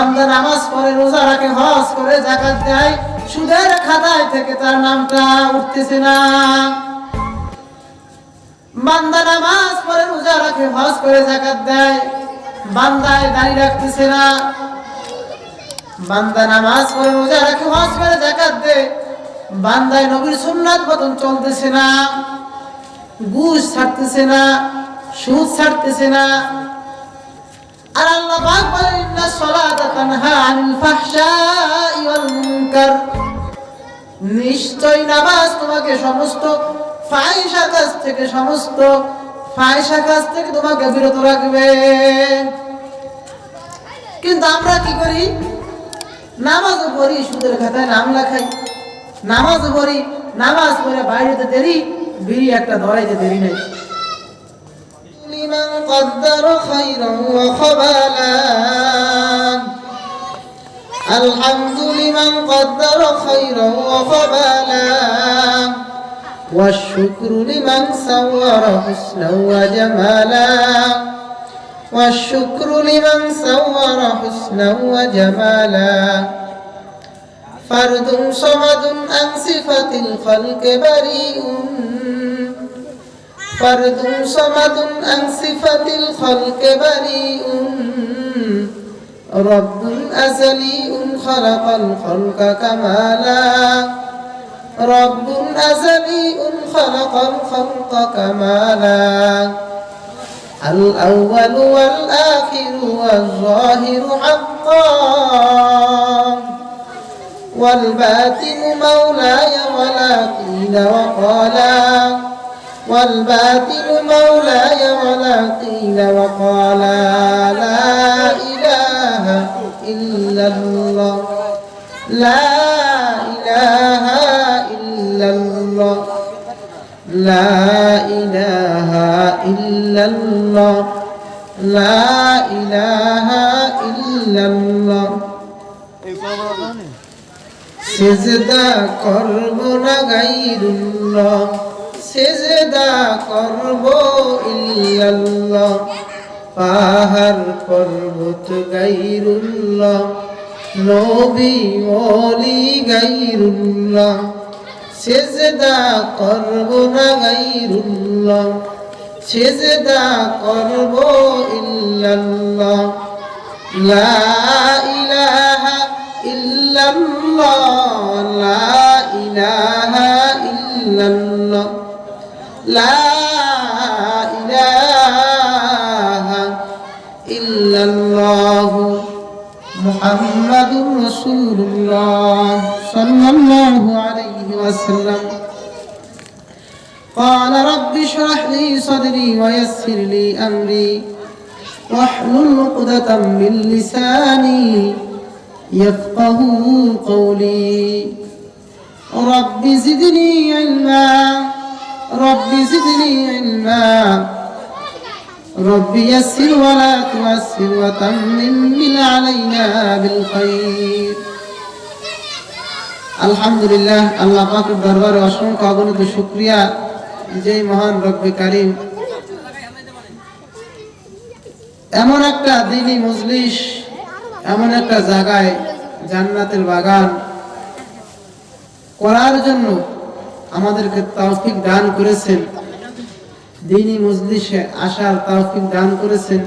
বান্দা নামাজ পড়ে, রোজা রাখে, হজ করে জাকাত দেয়, সুদের খাতায় থেকে তার নামটা উঠতেছে না। বান্দা নামাজ পড়ে, রোজা রাখে, হজ করে জাকাত দেয়, বান্দায় দাঁড়িয়ে রাখতেছে না। বান্দা নামাজ পড়ে, রোজা রাখে, হজ করে জাকাত দেয়, বান্দায় নবীর সুন্নাত মতন চলতেছে না। ঘুষ ছাড়তেছে না, সুদ ছাড়তেছে না। নিশ্চয় নামাজ তোমাকে সমস্ত কাজ থেকে সমস্ত কাজ থেকে তোমাকে বিরত রাখবে। কিন্তু আমরা কি করি? নামাজও পড়ি সুদের খাতায় নাম লেখাই। নামাজও পড়ি, নামাজ পড়ে বাইরেতে দেরি, বিড়ি একটা ধরাইতে দেরি নেই। لمن قدر خيرا وخبالا الحمد لمن قدر خيرا وخبالا والشكر لمن سور حسنا وجمالا والشكر لمن سور حسنا وجمالا فرد صمد عن صفة الخلق بريء فرد صمد عن صفة الخلق بريء. رب أزلي خلق الخلق كمالا. رب أزلي خلق الخلق كمالا. الأول والآخر والظاهر حقا. والباطن مولاي ولا قيل وقالا. والباطل مولاي ولا قيل وقالا لا إله إلا الله لا إله إلا الله لا إله إلا الله لا إله إلا الله সেজদা করব না গাইরুল্লাহ সেজদা করব ইল্লাল্লাহ, পাহাড় পর্বত গাইরুল্লাহ, নবী ওলি গাইরুল্লাহ, সেজদা করব না গাইরুল্লাহ, সেজদা করব ইল্লাল্লাহ, লা ইলাহা ইল্লাল্লাহ, লা ইলাহা ইল্লাল্লাহ। لا إله إلا الله محمد رسول الله صلى الله عليه وسلم. قال رب اشرح لي صدري ويسر لي أمري. واحلل عقدة من لساني يفقه قولي. رب زدني علما. رب زدني علما رب يسر ولا تؤسر وتمم علينا بالخير আলহামদুলিল্লাহ আল্লাহ পাকের দরবারে অসংখ্য অগণিত শুক্রিয়া যে মহান রব্বে কারিম এমন একটা দিনই মজলিস এমন একটা জায়গায় জান্নাতের বাগান করার জন্য আমাদেরকে তৌফিক দান করেছেন। দিনী মজলিসে আসার তৌফিক দান করেছেন।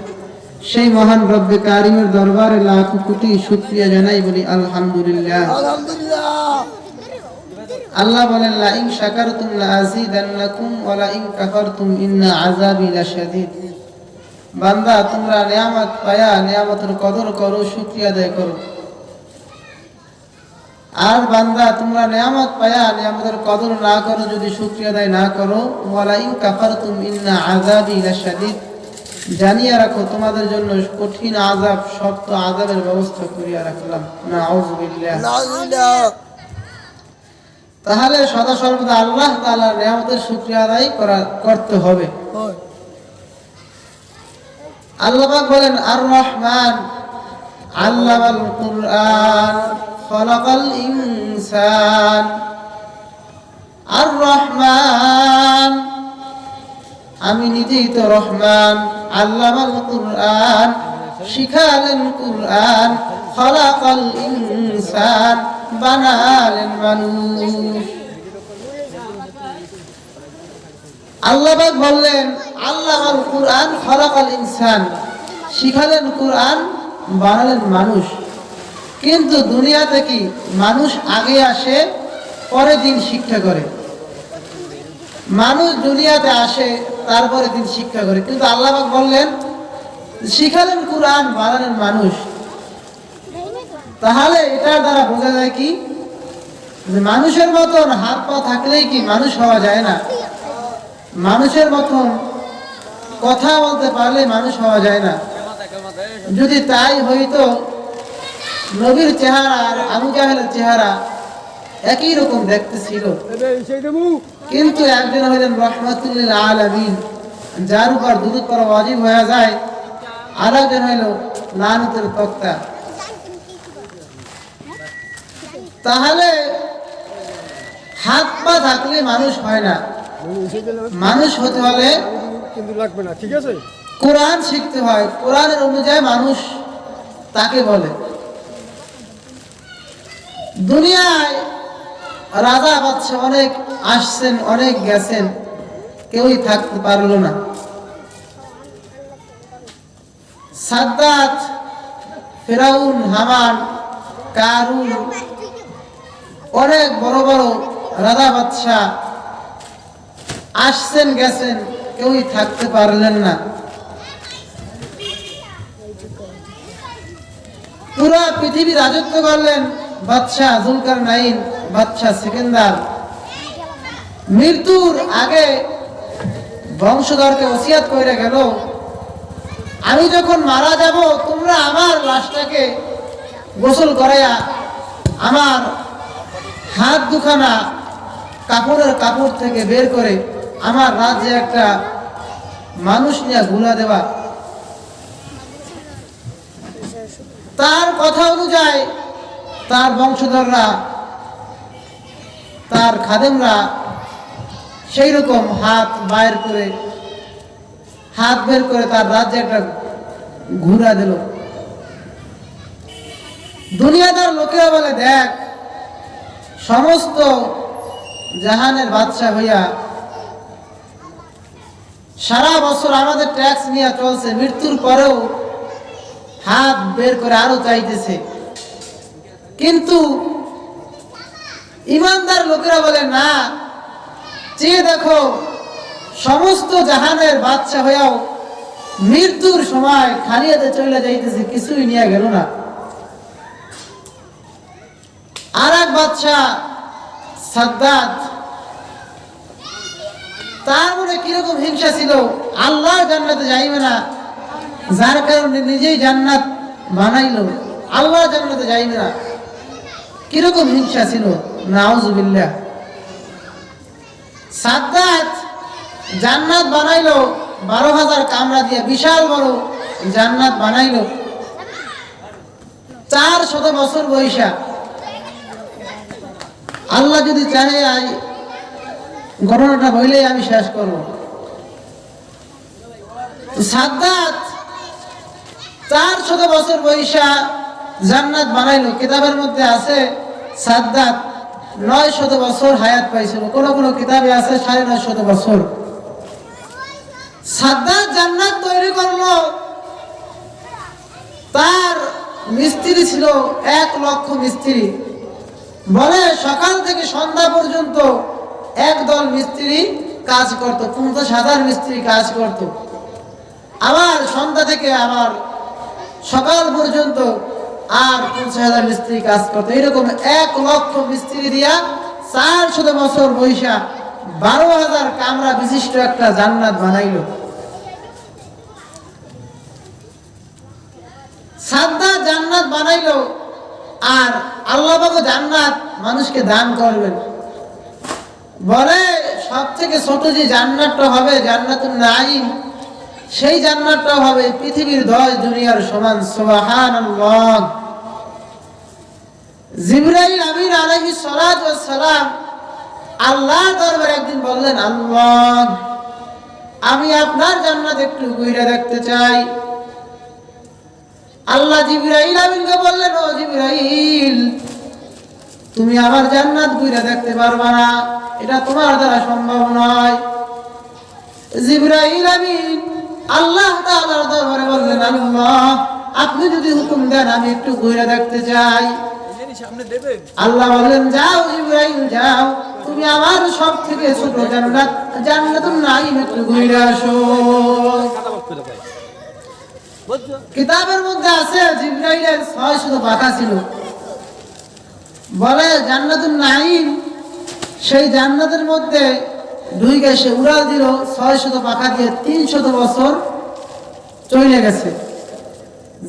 সেই মহান রব্বে কারিমের দরবারে লাখ কোটি শুকরিয়া জানাই বলি আলহামদুলিল্লাহ। আল্লাহ বলেন লা ইন শাকারতুম লা আযীদান্নাকুম ওয়া লা ইন কাফারতুম ইন্না আযাবি লাশাদীদ। বান্দা তোমরা নিয়ামত পায়া নিয়ামতের কদর করো শুকরিয়া আদায় করো। আর বান্দা তোমরা নিয়ামত পায়া নিয়ামতের কদর না করো যদি শুকরিয়া আদায় না করো ওয়ালা ইন কাফারতুম ইন্না আযাবি লাশাদীদ। জানিয়ে রাখো তোমাদের জন্য কঠিন আযাব শক্ত আযাবের ব্যবস্থা করিয়া রাখলাম। নাউযুবিল্লাহ তাহলে সদা সর্বদা আল্লাহ তাআলার নিয়ামতের শুকরিয়া আদায় করা করতে হবে। আল্লাহ বলেন আর রহমান আল্লামাল কুরআন। খলাকাল ইনসান। আর রহমান আমি নিজেই তো রহমান, আল্লামাল কুরআন, শিখালেন কুরআন, খলাকাল ইনসান, বানালেন মানুষ। আল্লাহ বললেন আল্লাহ আল কুরআন খলাকাল ইনসান, শিখালেন কুরআন, বানালেন মানুষ। কিন্তু দুনিয়াতে কি মানুষ আগে আসে পরে দিন শিক্ষা করে? মানুষ দুনিয়াতে আসে তারপরে দিন শিক্ষা করে। কিন্তু আল্লাহ বললেন, শিখালেন কুরআন, বানালেন মানুষ। তাহলে এটার দ্বারা বোঝা যায় কি? মানুষের মতন হাত পা থাকলেই কি মানুষ হওয়া যায় না? মানুষের মতন কথা বলতে পারলে মানুষ হওয়া যায় না? যদি তাই হইতো নবীর চেহারা আর আবু জাহেলের চেহারা একই রকম দেখতে ছিল। কিন্তু একজন হইলেন রহমতুল্লিল আলামিন, যার উপর দুরুদ করা ওয়াজিব হয়ে যায়। আর একজন হইল লানতের তক্তা তাহলে হাত পা থাকলে মানুষ হয় না। মানুষ হতে হলে না ঠিক আছে কোরআন শিখতে হয়। কোরআনের অনুযায়ী মানুষ তাকে বলে। দুনিয়ায় রাজা বাচ্চা অনেক আসছেন, অনেক গেছেন। কেউই থাকতে পারল না। সাদ্দাত, ফেরাউন, হামান, কারুন অনেক বড় বড় রাজা বাচ্চা আসছেন, গেছেন, কেউই থাকতে পারলেন না। পুরা পৃথিবী রাজত্ব করলেন। বাদশাহ জুলকার নাইন, বাদশাহ সেকেন্দার। মৃত্যুর আগে বংশধরকে ওসিয়াত করে গেল, আমি যখন মারা যাব, তোমরা আমার লাশটাকে গোসল করাইয়া আমার হাত দুখানা কাপড়ের কাপড় থেকে বের করে আমার রাজ্যে একটা মানুষ নিয়ে গুলা দেওয়া তার কথা অনুযায়ী তার বংশধররা, তার খাদেমরা সেই রকম হাত বাইর করে, হাত বের করে তার রাজ্যে একটা ঘুরা দিল। দুনিয়াদার লোকেরা বলে, দেখ, সমস্ত জাহানের বাদশাহ হইয়া সারা বছর আমাদের ট্যাক্স নিয়ে চলছে, মৃত্যুর পরেও হাত বের করে আরও চাইতেছে। কিন্তু ইমানদার লোকেরা বলে, না চেয়ে দেখো সমস্ত জাহানের বাচ্চা হয়েও মৃত্যুর সময় খালিয়াতে চলে যাইতেছে, কিছুই নিয়ে গেল না। আর এক বাচ্চা সাদ্দাত তার মনে কীরকম হিংসা ছিল, আল্লাহ জান্নাতে যাইবে না, যার কারণে নিজেই জান্নাত বানাইল, আল্লাহ জান্নাতে যাইবে না। কীরকম হিংসা ছিল? নাউজুবিল্লাহ। সাদ্দাত জান্নাত বানাইলো, বারো হাজার কামরা দিয়ে বিশাল বড় জান্নাত বানাইলো। চার শত বছর বৈশা আল্লাহ যদি চাহে, আই, ঘটনাটা হইলেই আমি শেষ করব। সাদ্দাত চার শত বছর বৈশা জান্নাত বানাইলো। কিতাবের মধ্যে আছে সাদ্দাত নয় শত বছর হায়াত পাইছিল। কোন কোন কিতাবে আছে সাড়ে নয় শত বছর। সাদ্দাত জান্নাত তৈরি করল। তার মিস্ত্রি ছিল এক লক্ষ মিস্ত্রি। বলে সকাল থেকে সন্ধ্যা পর্যন্ত এক দল মিস্ত্রি কাজ করত, পঞ্চাশ হাজার মিস্ত্রি কাজ করত। আবার সন্ধ্যা থেকে আবার সকাল পর্যন্ত আর পঞ্চাশ হাজার মিস্ত্রি কাজ এরকম এক লক্ষ মিস্ত্রি দিয়া চার শত বছর বৈশা বারো হাজার কামরা বিশিষ্ট একটা জান্নাত বানাইল। জান্নাত বানাইলো আর আল্লাহ জান্নাত মানুষকে দান করবেন। বলে সব থেকে ছোট যে জান্নাতটা হবে, জান্নাতুন নাইম সেই জান্নাতটা হবে পৃথিবীর দশ দুনিয়ার সমান। সুবাহান জিব্রাইল আমিন ওয়াস সালাম আল্লাহ দরবারে একদিন বললেন, আল্লাহ, আমি আপনার জান্নাত একটু ঘুরে দেখতে চাই। আল্লাহ জিবরাইল আমিনকে বললেন, ও জিবরাইল, তুমি আমার জান্নাত ঘুরে দেখতে পারবা না। এটা তোমার দ্বারা সম্ভব নয়। জিবরাইল আমিন আল্লাহ তাআলার দরবারে বললেন, আল্লাহ, আপনি যদি হুকুম দেন, আমি একটু ঘুরে দেখতে চাই। আল্লাহ বললেন, যাও, ইব্রাহিম, যাও। তুমি আমার সব থেকে ছোট জান্নাত, জান্নাতুন নাইম ঘুরে আসো। কিতাবের মধ্যে আছে জিব্রাইলের ছয় শত পাখা ছিল। বলে, জান্নাতুন নাইম সেই জান্নাতের মধ্যে ঢুকে সে উড়াল দিল, ছয় শত পাখা দিয়ে তিন শত বছর চলে গেছে।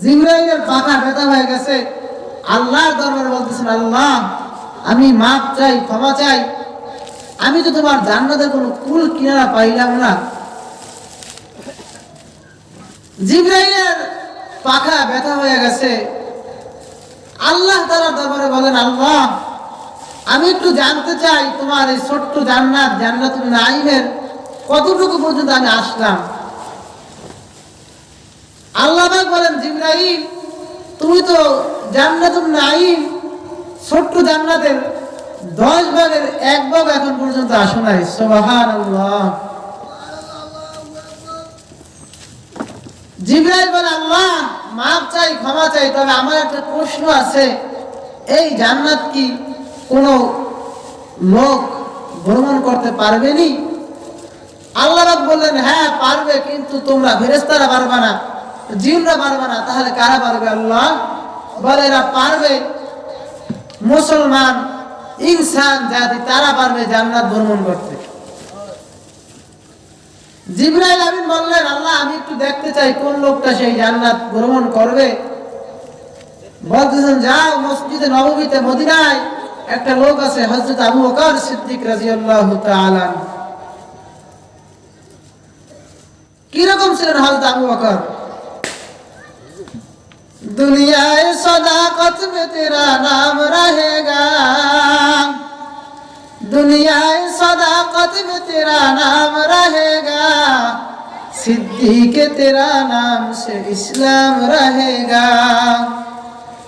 জিব্রাইলের পাখা ব্যথা হয়ে গেছে। আল্লাহর দরবারে বলতেছেন, আল্লাহ, আমি মাপ চাই, ক্ষমা চাই। আমি তো তোমার জান্নাতের কোনো কুল কিনারা পাইলাম না। জিব্রাইলের পাখা ব্যথা হয়ে গেছে। আল্লাহ তাআলার দরবারে বলেন, আল্লাহ, আমি একটু জানতে চাই, তোমার এই ছোট্ট জান্নাত, জান্নাতুল নাইমের কতটুকু পর্যন্ত আমি আসলাম? আল্লাহ বলেন, জিব্রাইল তুমি তো জান্নাতুল নাইম ছোট্ট জান্নাতের দশ ভাগের এক ভাগ এখন পর্যন্ত আসো নাই। জিব্রাইল বলে, আল্লাহ মাপ চাই, ক্ষমা চাই, তবে আমার একটা প্রশ্ন আছে। এই জান্নাত কি কোনো লোক ভ্রমণ করতে পারবেনি আল্লাহ রাব বললেন হ্যাঁ পারবে, কিন্তু তোমরা ফেরেস্তারা পারবে না। জিনরা পারবে না, তাহলে কারা পারবে আল্লাহ? বলে এরা পারবে। মুসলমান, ইনসান জাতি, তারা পারবে জান্নাত ভ্রমণ করতে। জিব্রাইল আমিন বললেন, আল্লাহ, আমি একটু দেখতে চাই, কোন লোকটা সেই জান্নাত ভ্রমণ করবে? বলতেছেন, যাও মসজিদে নবমীতে মদিনায় একটা লোক আছে, হযরত আবু বকর সিদ্দিক রাদিয়াল্লাহু তাআলা কীরকম ছিলেন হযরত আবু বকর? दुनियाए सदाकत में तेरा नाम रहेगा। दुनियाए सदाकत में तेरा नाम रहेगा। सिद्दीक तेरा नाम से इस्लाम रहेगा।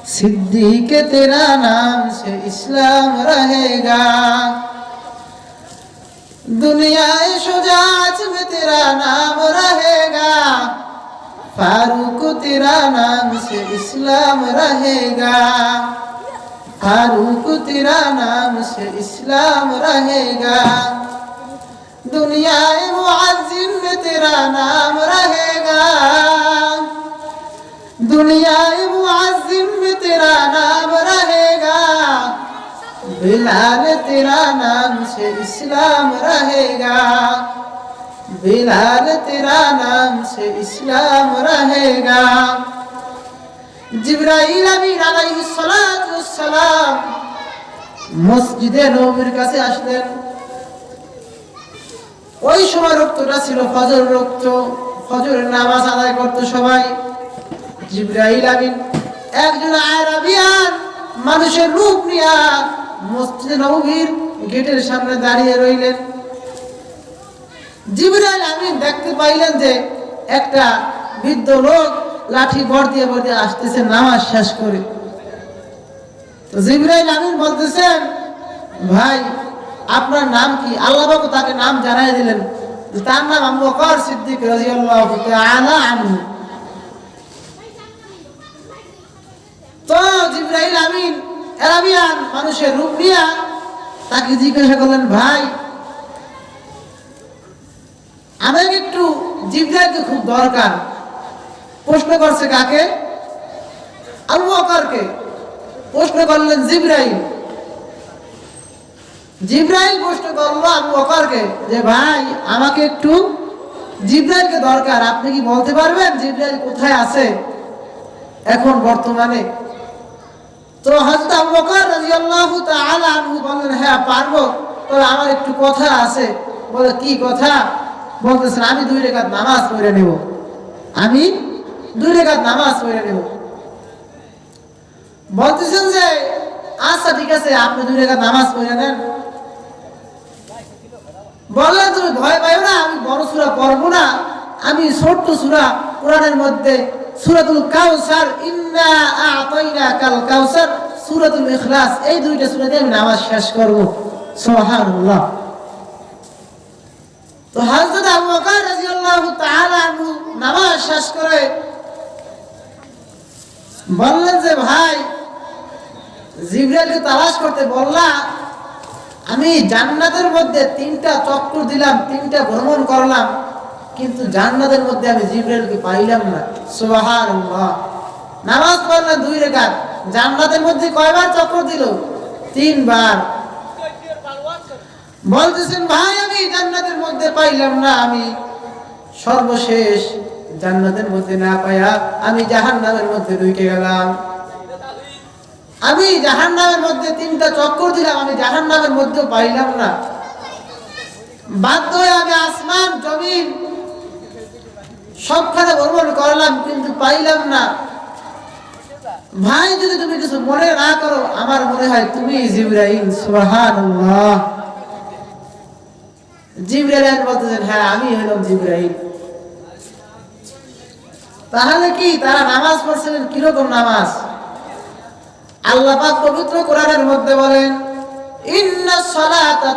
सिद्धि के तेरा नाम से इस्लाम रहेगा। दुनियाए शुजात में तेरा नाम तेरा नाम से इस्लाम रहेगा। फारूक तेरा नाम से इस्लाम रहेगा। दुनिया मुआजिम में तेरा नाम रहेगा। दुनिया मुआजिम में तेरा नाम रहेगा। बिलाल तेरा नाम से इस्लाम रहेगा। बिलाल तेरा नाम से इस्लाम रहेगा জিব্রাইল আমিন আলাইহিস সালাতু ওয়াস সালাম মসজিদে নববীর কাছে আসলেন ওই সময় রক্তটা ছিল ফজর রক্ত ফজরের নামাজ আদায় করতো সবাই জিব্রাইল আমিন একজন আরাবিয়ান মানুষের রূপ নিয়া মসজিদে নববীর গেটের সামনে দাঁড়িয়ে রইলেন জিবরাইল আমিন দেখতে পাইলেন যে একটা বৃদ্ধ লোক লাঠি বর দিয়ে বর দিয়ে আসতেছে, নামাজ শেষ করে। তো জিবরাইল আমিন বলতেছেন, ভাই, আপনার নাম কি? আল্লাহ বাবু তাকে নাম জানাই দিলেন। তার নাম আবু সিদ্দিক রাদিয়াল্লাহু তাআলা আনহু। তো জিবরাইল আমিন এরাবিয়ান মানুষের রূপ নিয়া তাকে জিজ্ঞাসা করলেন, ভাই আমাকে একটু জিব্রাইলকে খুব দরকার। প্রশ্ন করছে কাকে? আবু বকরকে। প্রশ্ন করলেন জিব্রাইল। জিব্রাইল প্রশ্ন করল আবু বকরকে যে, ভাই, আমাকে একটু জিব্রাইলকে দরকার। আপনি কি বলতে পারবেন জিব্রাইল কোথায় আছে? এখন বর্তমানে তো হযরত আবু বকর রাদিয়াল্লাহু তাআলা আনহু বললেন হ্যাঁ পারব। তবে আমার একটু কথা আছে। বলে, কি কথা? বলতেছেন, আমি দুই রেখাত নামাজ পড়ে নেব। আমি দুই রেখাত নামাজ পড়ে নেব। বলতেছেন যে আচ্ছা ঠিক আছে, আপনি দুই রেখাত নামাজ পড়ে নেন। বললেন, তুমি ভয় পাইও না, আমি বড় সুরা পড়ব না। আমি ছোট্ট সুরা কোরআনের মধ্যে সূরাতুল কাউসার, ইন্না আ'তাইনা কাল কাউসার, সূরাতুল ইখলাস, এই দুইটা সূরা দিয়ে আমি নামাজ শেষ করব। সুবহানাল্লাহ। তো হযরত আবু বকর রাদিয়াল্লাহু তাআলা আনহু নামাজ শেষ করে বললেন যে, ভাই, জিব্রাইলকে তালাশ করতে বললা, আমি জান্নাতের মধ্যে তিনটা চক্কর দিলাম, তিনটা ভ্রমণ করলাম, কিন্তু জান্নাতের মধ্যে আমি জিব্রাইলকে পাইলাম না। সুবহানাল্লাহ। নামাজ পড়লেন দুই রেখাত। জান্নাতের মধ্যে কয়বার চক্কর দিল? তিনবার। বলতেছেন, ভাই, আমি জান্নাতের মধ্যে পাইলাম না, আমি সর্বশেষ জান্নাতের মধ্যে না পাইয়া আমি জাহান্নামের মধ্যে ঢুকে গেলাম। আমি জাহান্নামের মধ্যে তিনটা চক্কর দিলাম, আমি জাহান্নামের মধ্যে পাইলাম না। বাধ্য হয়ে আমি আসমান, জমিন সবখানে ভ্রমণ করলাম, কিন্তু পাইলাম না। ভাই, যদি তুমি কিছু মনে না করো, আমার মনে হয় তুমি জিব্রাইল, সুবহানাল্লাহ। জিব্রাইল বলতেছেন হ্যাঁ আমি হইলাম জিব্রাইল। তাহলে কি তারা নামাজ পড়ছিলেন? কীরকম নামাজ? আল্লাহ পবিত্র কোরআনের মধ্যে বলেন সালাতা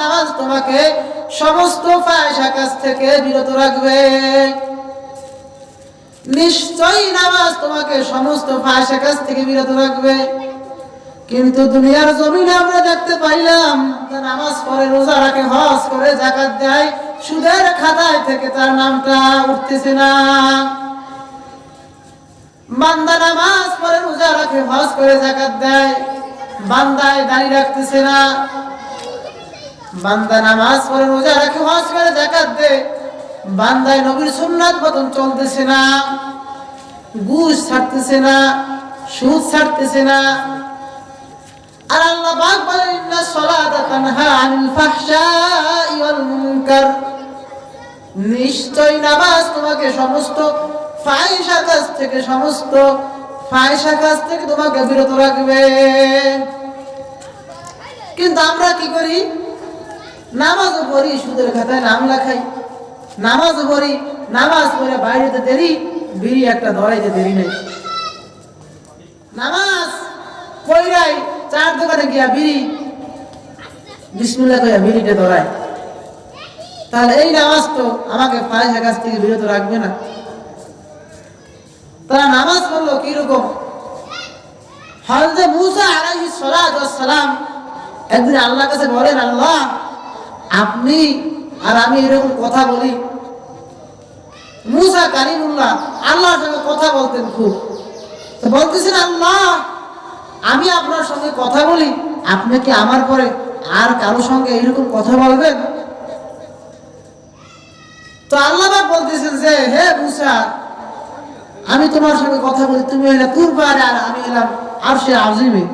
নামাজ তোমাকে সমস্ত ফাহিশা কাজ থেকে বিরত রাখবে। নিশ্চয়ই নামাজ তোমাকে সমস্ত ফাহিশা কাজ থেকে বিরত রাখবে। কিন্তু দুনিয়ার জমিনে আমরা দেখতে পাইলাম, তার নামাজ পড়ে, রোজা রাখে, হজ করে জাকাত দেয়, সুদের খাতায় থেকে তার নামটা উঠতেছে না। বান্দা নামাজ রোজা রাখে করে দেয়, বান্দায় রাখতেছে না। বান্দা নামাজ রোজা রাখে দেয়, বান্দায় নবীর সুন্নাত চলতেছে না। ঘুষ ছাড়তেছে না, সুদ ছাড়তেছে না। আর আল্লাহ পাক বলেন, ইন্না সলাতা তানহা আনিল ফাহশাই ওয়াল মুনকার। নিশ্চয় নামাজ তোমাকে সমস্ত ফাহিশা কাজ থেকে, সমস্ত ফাহিশা কাজ থেকে তোমাকে বিরত রাখবে। কিন্তু আমরা কি করি? নামাজও পড়ি, সুদের খাতায় নাম লেখাই। নামাজ পড়ি, নামাজ পড়ে বাইরেতে দেরি বিড়ি একটা ধরাইতে দেরি নেই। নামাজ কইরাই চার দোকানে গিয়া বিড়ি, বিসমিল্লাহ কইয়া বিড়িটা ধরায়। তাহলে এই নামাজ তো আমাকে ফায়সা কাছ থেকে বিরত রাখবে না। তারা নামাজ পড়ল কীরকম? হযরত মুসা আলাইহিস সালাতু সালাম একদিন আল্লাহর কাছে বলেন, আল্লাহ, আপনি আর আমি এরকম কথা বলি। মুসা কারিমুল্লাহ আল্লাহর সঙ্গে কথা বলতেন খুব। তো বলতেছেন, আল্লাহ আমি আপনার সঙ্গে কথা বলি, আপনি কি আমার পরে আর কারও সঙ্গে এইরকম কথা বলবেন? তো আল্লাহ বলতেছেন যে, হে মুসা, আমি তোমার সঙ্গে কথা বলি, তুমি হইলে তুর আর আমি এলাম আর সে আজিমে।